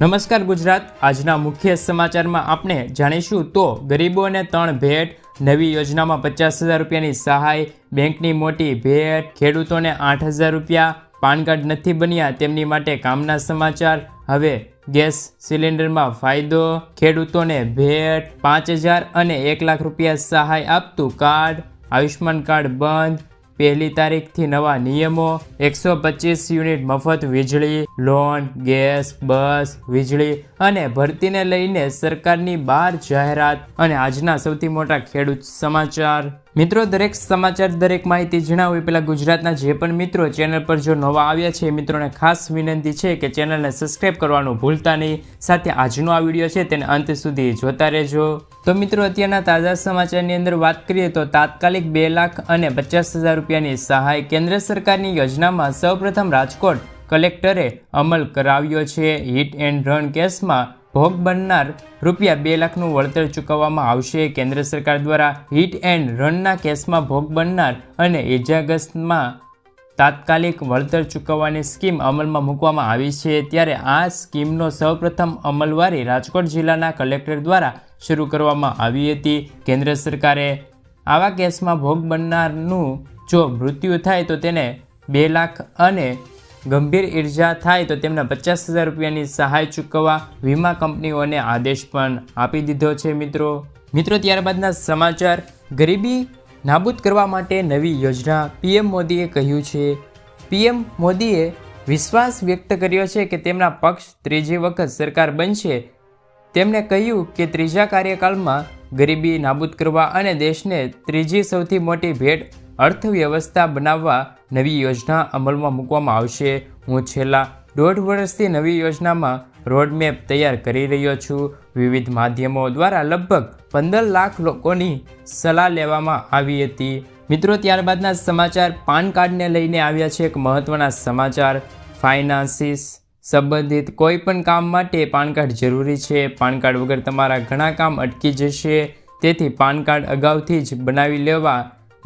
નમસ્કાર ગુજરાત. આજના મુખ્ય સમાચારમાં આપણે જાણીશું તો ગરીબોને ત્રણ ભેટ, નવી યોજનામાં પચાસ હજાર રૂપિયાની સહાય, બેંકની મોટી ભેટ, ખેડૂતોને આઠ હજાર રૂપિયા, પાન કાર્ડ નથી બન્યા તેમની માટે કામના સમાચાર. હવે ગેસ સિલિન્ડરમાં ફાયદો, ખેડૂતોને ભેટ, પાંચ હજાર અને એક લાખ રૂપિયા સહાય આપતું કાર્ડ આયુષ્માન કાર્ડ બંધ પહેલી તારીખથી નવા નિયમો, એકસો પચીસ યુનિટ મફત વીજળી, લોન, ગેસ, બસ, વીજળી અને ભરતીને લઈને સરકારની બાર જાહેરાત અને આજના સૌથી મોટા ખેડૂત સમાચાર. મિત્રો, દરેક સમાચાર, દરેક માહિતી જણાવવી પહેલા ગુજરાતના જે પણ મિત્રો ચેનલ પર જો નવા આવ્યા છે, એ મિત્રોને ખાસ વિનંતી છે કે ચેનલને સબસ્ક્રાઈબ કરવાનું ભૂલતા નહીં. સાથે આજનો આ વીડિયો છે, તેને અંત સુધી જોતા રહેજો. તો મિત્રો, અત્યારના તાજા સમાચારની અંદર વાત કરીએ તો તાત્કાલિક બે લાખ અને પચાસ હજાર રૂપિયાની સહાય કેન્દ્ર સરકારની યોજનામાં સૌપ્રથમ રાજકોટ કલેક્ટરે અમલ કરાવ્યો છે. હિટ એન્ડ રન કેસમાં ભોગ બનનાર રૂપિયા બે લાખનું વળતર ચૂકવવામાં આવશે. કેન્દ્ર સરકાર દ્વારા હિટ એન્ડ રનના કેસમાં ભોગ બનનાર અને ઇજાગ્રસ્તમાં તાત્કાલિક વળતર ચૂકવવાની સ્કીમ અમલમાં મૂકવામાં આવી છે. ત્યારે આ સ્કીમનો સૌપ્રથમ અમલવારી રાજકોટ જિલ્લાના કલેક્ટર દ્વારા શરૂ કરવામાં આવી હતી. કેન્દ્ર સરકારે આવા કેસમાં ભોગ બનનારનું જો મૃત્યુ થાય તો તેને બે લાખ અને ગંભીર ઈર્જા થાય તો તેમને પચાસ હજાર રૂપિયાની સહાય ચૂકવવા વીમા કંપનીઓને આદેશ પણ આપી દીધો છે મિત્રો. મિત્રો, ત્યારબાદના સમાચાર. ગરીબી નાબૂદ કરવા માટે નવી યોજના પીએમ મોદીએ કહ્યું છે. પીએમ મોદીએ વિશ્વાસ વ્યક્ત કર્યો છે કે તેમના પક્ષ ત્રીજી વખત સરકાર બનશે. તેમણે કહ્યું કે ત્રીજા કાર્યકાળમાં ગરીબી નાબૂદ કરવા અને દેશને ત્રીજી સૌથી મોટી ભેટ અર્થવ્યવસ્થા બનાવવા નવી યોજના અમલમાં મૂકવામાં આવશે. હું છેલ્લા દોઢ વર્ષથી નવી યોજનામાં રોડમેપ તૈયાર કરી રહ્યો છું. વિવિધ માધ્યમો દ્વારા લગભગ પંદર લાખ લોકોની સલાહ લેવામાં આવી હતી. મિત્રો, ત્યારબાદના સમાચાર પાન કાર્ડને લઈને આવ્યા છે એક મહત્ત્વના સમાચાર. ફાઇનાન્સીસ સંબંધિત કોઈ પણ કામ માટે પાન કાર્ડ જરૂરી છે. પાન કાર્ડ વગર તમારા ઘણા કામ અટકી જશે. તેથી પાન કાર્ડ અગાઉથી જ બનાવી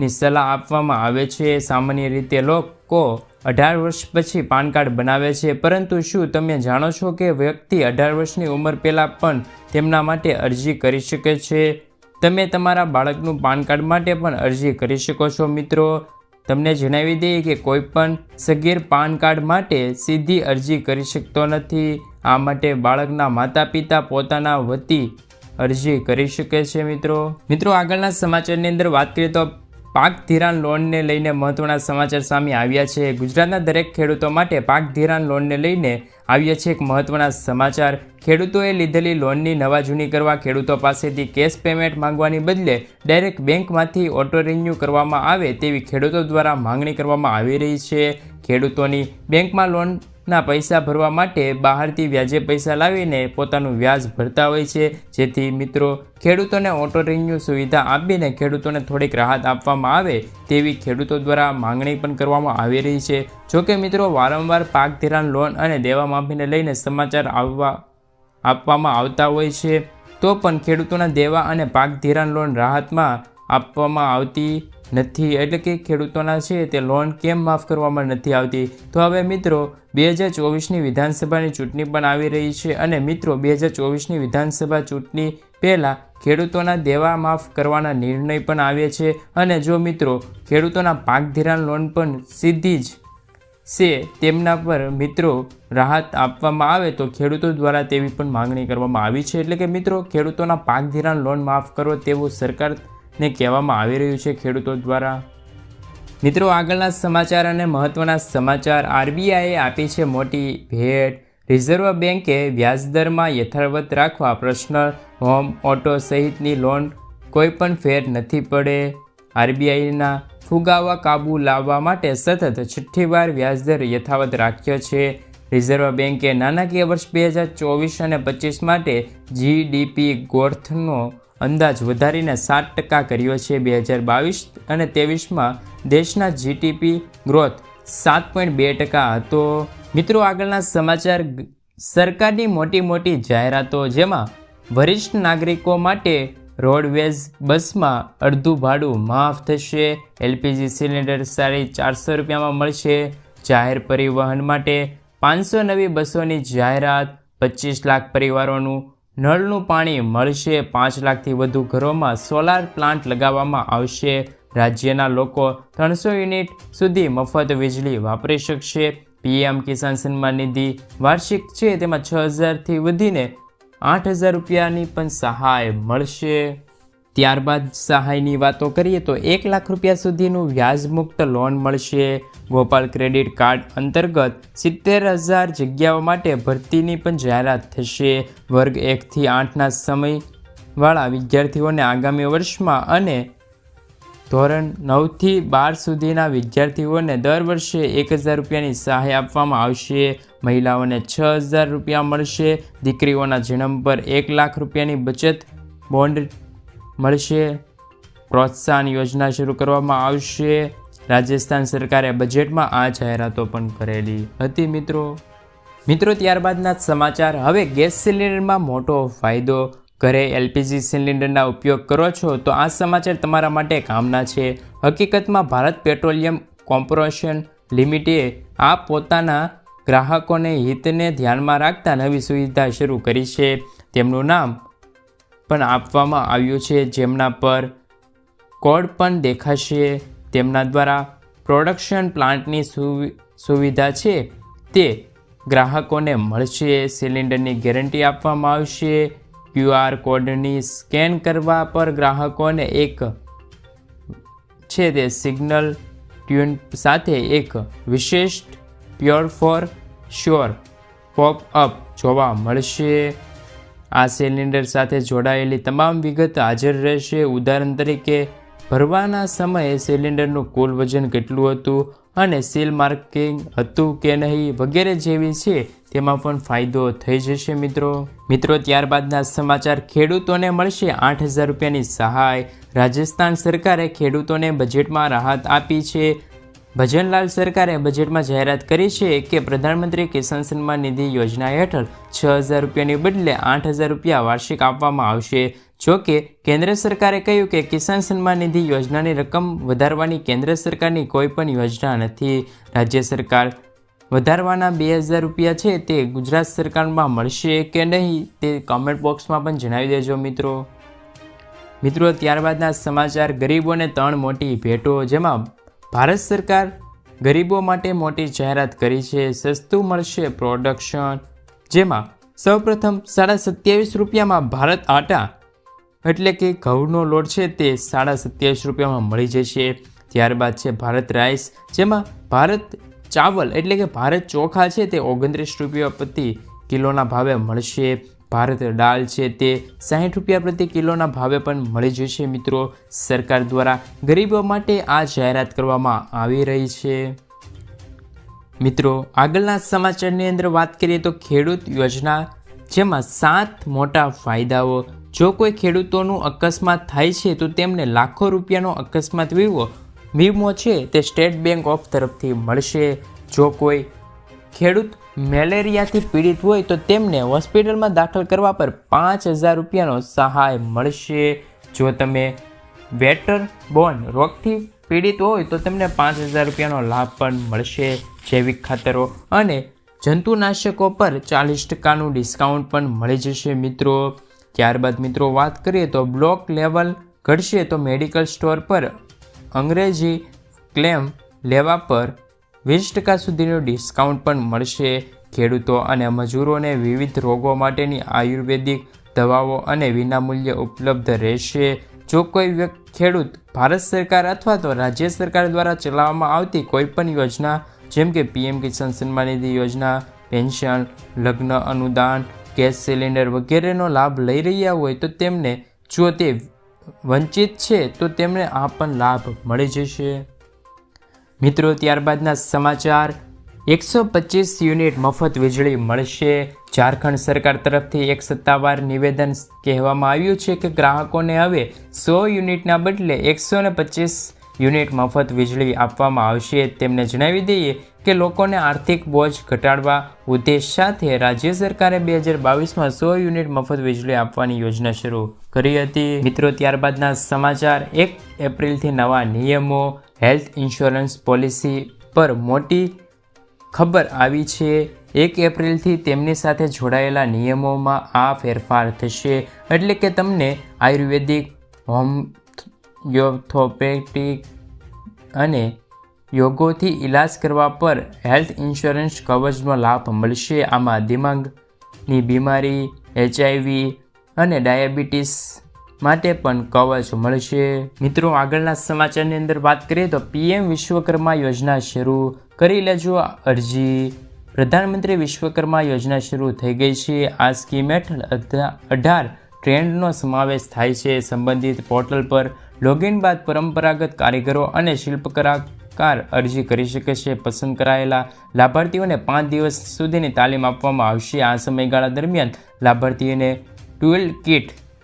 લેવાની સલાહ આપવામાં આવે છે. સામાન્ય રીતે લોકો અઢાર વર્ષ પછી પાન કાર્ડ બનાવે છે. પરંતુ શું તમે જાણો છો કે વ્યક્તિ અઢાર વર્ષની ઉંમર પહેલાં પણ તેમના માટે અરજી કરી શકે છે? તમે તમારા બાળકનું પાન કાર્ડ માટે પણ અરજી કરી શકો છો, મિત્રો. તમને જણાવી દઈએ કે કોઈ પણ સગીર પાન કાર્ડ માટે સીધી અરજી કરી શકતો નથી. આ માટે બાળકના માતા પિતા પોતાના વતી અરજી કરી શકે છે, મિત્રો. મિત્રો, આગળના સમાચારની અંદર વાત કરીએ તો પાક ધિરાણ લોનને લઈને મહત્વના સમાચાર સામે આવ્યા છે. ગુજરાતના દરેક ખેડૂતો માટે પાક ધિરાણ લોનને લઈને આવ્યા છે એક મહત્વના સમાચાર. ખેડૂતોએ લીધેલી લોનની નવા જૂની કરવા ખેડૂતો પાસેથી કેશ પેમેન્ટ માંગવાની બદલે ડાયરેક્ટ બેંકમાંથી ઓટો રિન્યૂ કરવામાં આવે તેવી ખેડૂતો દ્વારા માંગણી કરવામાં આવી રહી છે. ખેડૂતોની બેંકમાં લોનના પૈસા ભરવા માટે બહારથી વ્યાજે પૈસા લાવીને પોતાનું વ્યાજ ભરતા હોય છે. જેથી મિત્રો, ખેડૂતોને ઓટો રિંગની સુવિધા આપીને ખેડૂતોને થોડીક રાહત આપવામાં આવે તેવી ખેડૂતો દ્વારા માંગણી પણ કરવામાં આવી રહી છે. જોકે મિત્રો, વારંવાર પાક ધિરાણ લોન અને દેવા માફીને લઈને સમાચાર આવવા, આપવામાં આવતા હોય છે. તો પણ ખેડૂતોના દેવા અને પાક ધિરાણ લોન રાહતમાં આપવામાં આવતી નથી, એટલે કે ખેડૂતોના છે તે લોન કેમ માફ કરવામાં નથી આવતી? તો હવે મિત્રો, બે હજાર ચોવીસની વિધાનસભાની ચૂંટણી પણ આવી રહી છે અને મિત્રો, બે હજાર ચોવીસની વિધાનસભા ચૂંટણી પહેલાં ખેડૂતોના દેવા માફ કરવાના નિર્ણય પણ આવે છે અને જો મિત્રો, ખેડૂતોના પાક ધિરાણ લોન પણ સીધી જ છે તેમના પર મિત્રો રાહત આપવામાં આવે તો ખેડૂતો દ્વારા તેવી પણ માંગણી કરવામાં આવી છે. એટલે કે મિત્રો, ખેડૂતોના પાક ધિરાણ લોન માફ કરો તેવું સરકારને કહેવામાં આવી રહ્યું છે ખેડૂતો દ્વારા. મિત્રો, આગળના સમાચાર અને મહત્ત્વના સમાચાર આરબીઆઈએ આપી છે મોટી ભેટ. રિઝર્વ બેન્કે વ્યાજદરમાં યથાવત રાખવા પર્સનલ હોમ, ઓટો સહિતની લોન કોઈ પણ ફેર નથી પડે. આરબીઆઈના ફુગાવા કાબુ લાવવા માટે સતત છઠ્ઠી વાર વ્યાજદર યથાવત રાખ્યો છે. રિઝર્વ બેન્કે નાણાકીય વર્ષ બે હજાર ચોવીસ અને પચીસ માટે જીડીપી ગ્રોથનો અંદાજ વધારીને સાત ટકા કર્યો છે બે હજાર બાવીસ અને ત્રેવીસમાં દેશના જીટીપી ગ્રોથ સાત પોઈન્ટ બે ટકા હતો. મિત્રો, આગળના સમાચાર સરકારની મોટી મોટી જાહેરાતો જેમાં વરિષ્ઠ નાગરિકો માટે રોડવેઝ બસમાં અડધું ભાડું માફ થશે, એલપીજી સિલિન્ડર સાડી ચારસો રૂપિયામાં મળશે, જાહેર પરિવહન માટે પાંચસો નવી બસોની જાહેરાત, પચીસ લાખ પરિવારોનું નળનું પાણી મળશે પાંચ લાખથી વધુ ઘરોમાં સોલાર પ્લાન્ટ લગાવવામાં આવશે. રાજ્યના લોકો ત્રણસો યુનિટ સુધી મફત વીજળી વાપરી શકશે. પીએમ કિસાન સન્માન નિધિ વાર્ષિક છે, તેમાં છ હજારથી વધીને આઠ હજાર રૂપિયાની પણ સહાય મળશે. ત્યારબાદ સહાયની વાતો કરીએ તો એક લાખ રૂપિયા સુધીનું વ્યાજમુક્ત લોન મળશે. ગોપાલ ક્રેડિટ કાર્ડ અંતર્ગત સિત્તેર હજાર જગ્યાઓ માટે ભરતીની પણ જાહેરાત થશે. વર્ગ એકથી આઠના સમયવાળા વિદ્યાર્થીઓને આગામી વર્ષમાં અને ધોરણ નવથી બાર સુધીના વિદ્યાર્થીઓને દર વર્ષે એક હજાર રૂપિયાની સહાય આપવામાં આવશે. મહિલાઓને છ હજાર રૂપિયા મળશે. દીકરીઓના જન્મ પર એક લાખ રૂપિયાની બચત બોન્ડ મળશે. પ્રોત્સાહન યોજના શરૂ કરવામાં આવશે. રાજસ્થાન સરકારે બજેટમાં આ જાહેરાતો પણ કરેલી હતી મિત્રો. મિત્રો, ત્યારબાદના સમાચાર. હવે ગેસ સિલિન્ડરમાં મોટો ફાયદો. ઘરે એલપીજી સિલિન્ડરના ઉપયોગ કરો છો તો આ સમાચાર તમારા માટે કામના છે. હકીકતમાં ભારત પેટ્રોલિયમ કોર્પોરેશન લિમિટેડ આ પોતાના ગ્રાહકોને હિતને ધ્યાનમાં રાખતા નવી સુવિધા શરૂ કરી છે. તેમનું નામ પણ આપવામાં આવ્યું છે, જેમના પર કોડ પણ દેખાશે. તેમના દ્વારા પ્રોડક્શન પ્લાન્ટની સુવિધા છે, તે ગ્રાહકોને મળશે. સિલિન્ડરની ગેરંટી આપવામાં આવશે. ક્યુઆર કોડની સ્કેન કરવા પર ગ્રાહકોને એક છે તે સિગ્નલ ટ્યુન સાથે એક વિશિષ્ટ pure for sure pop up જોવા મળશે. આ સિલિન્ડર સાથે જોડાયેલી તમામ વિગત હાજર રહેશે. ઉદાહરણ તરીકે, ભરવાના સમયે સિલિન્ડરનું કુલ વજન કેટલું હતું અને સીલ માર્કિંગ હતું કે નહીં વગેરે જેવી છે, તેમાં પણ ફાયદો થઈ જશે મિત્રો. મિત્રો, ત્યારબાદના સમાચાર ખેડૂતોને મળશે. આઠ હજાર રૂપિયાની સહાય. રાજસ્થાન સરકારે ખેડૂતોને બજેટમાં રાહત આપી છે. ભજનલાલ સરકારે બજેટમાં જાહેરાત કરી છે કે પ્રધાનમંત્રી કિસાન સન્માન નિધિ યોજના હેઠળ છ હજાર રૂપિયાની બદલે આઠ હજાર રૂપિયા વાર્ષિક આપવામાં આવશે. જો કે, કેન્દ્ર સરકારે કહ્યું કે કિસાન સન્માન નિધિ યોજનાની રકમ વધારવાની કેન્દ્ર સરકારની કોઈ પણ યોજના નથી. રાજ્ય સરકાર વધારવાના બે હજાર રૂપિયા છે તે ગુજરાત સરકારમાં મળશે કે નહીં તે કોમેન્ટ બોક્સમાં પણ જણાવી દેજો મિત્રો. મિત્રો, ત્યારબાદના સમાચાર, ગરીબોને ત્રણ મોટી ભેટો, જેમાં ભારત સરકાર ગરીબો માટે મોટી જાહેરાત કરી છે, સસ્તું મળશે પ્રોડક્શન જેમાં સૌપ્રથમ સાડા સત્યાવીસ રૂપિયામાં ભારત આટા, એટલે કે ઘઉંનો લોટ છે તે સાડા સત્યાવીસ રૂપિયામાં મળી જશે. ત્યારબાદ છે ભારત રાઈસ, જેમાં ભારત ચાવલ, એટલે કે ભારત ચોખા છે તે ઓગણત્રીસ રૂપિયા પ્રતિ કિલોના ભાવે મળશે. ભારત દાળ છે તે સાહીઠ રૂપિયા પ્રતિ કિલોના ભાવે પણ મળી જશે મિત્રો. સરકાર દ્વારા ગરીબો માટે આ જાહેરાત કરવામાં આવી રહી છે. મિત્રો, આગળના સમાચારની અંદર વાત કરીએ તો ખેડૂત યોજના, જેમાં સાત મોટા ફાયદાઓ. જો કોઈ ખેડૂતોનું અકસ્માત થાય છે, તો તેમને લાખો રૂપિયાનો અકસ્માત વીમો વીમો છે તે સ્ટેટ બેંક ઓફ તરફથી મળશે. જો કોઈ ખેડૂત મેલેરિયાથી પીડિત હોય તો તેમને હોસ્પિટલમાં દાખલ કરવા પર પાંચ હજાર રૂપિયાનો સહાય મળશે. જો તમે વેટર બોર્ન રોગથી પીડિત હોય તો તેમને પાંચ હજાર રૂપિયાનો લાભ પણ મળશે જૈવિક ખાતરો અને જંતુનાશકો પર ચાલીસ ટકાનું ડિસ્કાઉન્ટ પણ મળી જશે મિત્રો. ત્યારબાદ મિત્રો વાત કરીએ તો બ્લોક લેવલ ઘટશે તો મેડિકલ સ્ટોર પર અંગ્રેજી ક્લેમ લેવા પર વીસ ટકા સુધીનું ડિસ્કાઉન્ટ પણ મળશે. ખેડૂતો અને મજૂરોને વિવિધ રોગો માટેની આયુર્વેદિક દવાઓ અને વિનામૂલ્યે ઉપલબ્ધ રહેશે. જો કોઈ ખેડૂત ભારત સરકાર અથવા તો રાજ્ય સરકાર દ્વારા ચલાવવામાં આવતી કોઈપણ યોજના, જેમ કે પીએમ કિસાન સન્માન નિધિ યોજના, પેન્શન, લગ્ન અનુદાન, ગેસ સિલિન્ડર વગેરેનો લાભ લઈ રહ્યા હોય તો તેમને, જો તે વંચિત છે તો તેમને આ પણ લાભ મળી જશે. મિત્રો, ત્યારબાદના સમાચાર. એકસો પચીસ યુનિટ મફત વીજળી મળશે. ઝારખંડ સરકાર તરફથી એક સત્તાવાર નિવેદન કહેવામાં આવ્યું છે કે ગ્રાહકોને હવે સો યુનિટના બદલે એકસો ને પચીસ યુનિટ મફત વીજળી આપવામાં આવશે. તેમને જણાવી દઈએ કે લોકોને આર્થિક બોજ ઘટાડવા ઉદ્દેશ સાથે રાજ્ય સરકારે બે હજાર બાવીસમાં સો યુનિટ મફત વીજળી આપવાની યોજના શરૂ કરી હતી. મિત્રો, ત્યારબાદના સમાચાર. એક એપ્રિલથી નવા નિયમો હેલ્થ ઇન્સ્યોરન્સ પોલિસી પર મોટી ખબર આવી છે. એક એપ્રિલથી તેમની સાથે જોડાયેલા નિયમોમાં આ ફેરફાર થશે. એટલે કે તમને આયુર્વેદિક હોમિયોથોપેટિક અને યોગોથી ઇલાજ કરવા પર હેલ્થ ઇન્સ્યોરન્સ કવચનો લાભ મળશે. આમાં દિમાગની બીમારી, એચઆઈવી અને ડાયાબિટીસ માટે પણ કવચ મળશે. મિત્રો, આગળના સમાચારની અંદર વાત કરીએ તો પીએમ વિશ્વકર્મા યોજના શરૂ કરી લેજો. અરજી. પ્રધાનમંત્રી વિશ્વકર્મા યોજના શરૂ થઈ ગઈ છે. આ સ્કીમ હેઠળ અઢા- અઢાર ટ્રેન્ડનો સમાવેશ થાય છે. સંબંધિત પોર્ટલ પર લોગિન બાદ પરંપરાગત કારીગરો અને શિલ્પકલાકાર અરજી કરી શકે છે. પસંદ કરાયેલા લાભાર્થીઓને પાંચ દિવસ સુધીની તાલીમ આપવામાં આવશે. આ સમયગાળા દરમિયાન લાભાર્થીઓને ટુલ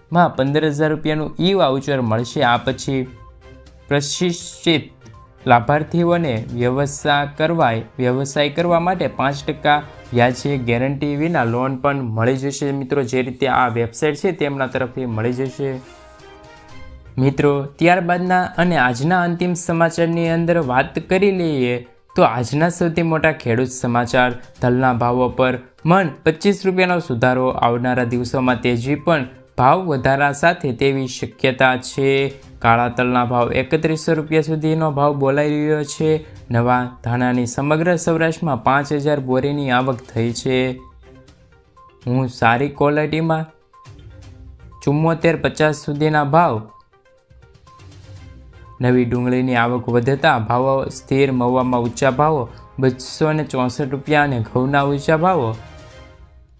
કિટમાં પંદર હજાર રૂપિયાનું ઈ વાઉચર મળશે. આ પછી પ્રશિક્ષિત લાભાર્થીઓને વ્યવસાય કરવા વ્યવસાય કરવા માટે પાંચ ટકા વ્યાજે ગેરંટી વિના લોન પણ મળી જશે. મિત્રો, જે રીતે આ વેબસાઇટ છે તેમના તરફથી મળી જશે. મિત્રો, ત્યારબાદના અને આજના અંતિમ સમાચારની અંદર વાત કરી લઈએ તો આજના સૌથી મોટા ખેડૂત સમાચાર. તલના ભાવો પર મન પચીસ રૂપિયાનો સુધારો આવનારા દિવસોમાં તેજી પણ ભાવ વધારા સાથે તેવી શક્યતા છે. કાળા તલના ભાવ એકત્રીસો રૂપિયા સુધીનો ભાવ બોલાઈ રહ્યો છે. નવા ધાણાની સમગ્ર સૌરાષ્ટ્રમાં પાંચ હજાર બોરીની આવક થઈ છે. હું સારી ક્વોલિટીમાં ચુમ્મોતેર પચાસ સુધીના ભાવ નવી ડુંગળીની આવક વધતા ભાવો સ્થિર મવામાં ઊંચા ભાવો બસો ચોસઠ રૂપિયા અને ઘઉંના ઊંચા ભાવો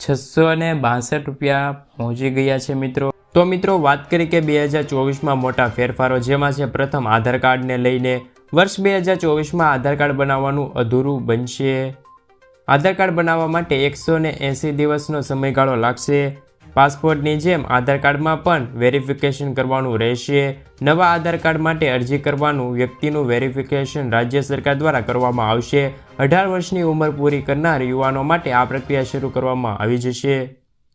છસો ને બાસઠ રૂપિયા પહોંચી ગયા છે મિત્રો. તો મિત્રો, વાત કરી કે બે હજાર ચોવીસમાં મોટા ફેરફારો જેમાં છે, પ્રથમ આધાર કાર્ડને લઈને વર્ષ બે હજાર ચોવીસમાં આધાર કાર્ડ બનાવવાનું અધૂરું બનશે. આધાર કાર્ડ બનાવવા માટે એકસો ને એંસી દિવસનો સમયગાળો લાગશે. પાસપોર્ટની જેમ આધાર કાર્ડમાં પણ વેરિફિકેશન કરવાનું રહેશે. નવા આધાર કાર્ડ માટે અરજી કરવાનું વ્યક્તિનું વેરિફિકેશન રાજ્ય સરકાર દ્વારા કરવામાં આવશે. અઢાર વર્ષની ઉંમર પૂરી કરનાર યુવાનો માટે આ પ્રક્રિયા શરૂ કરવામાં આવી જશે.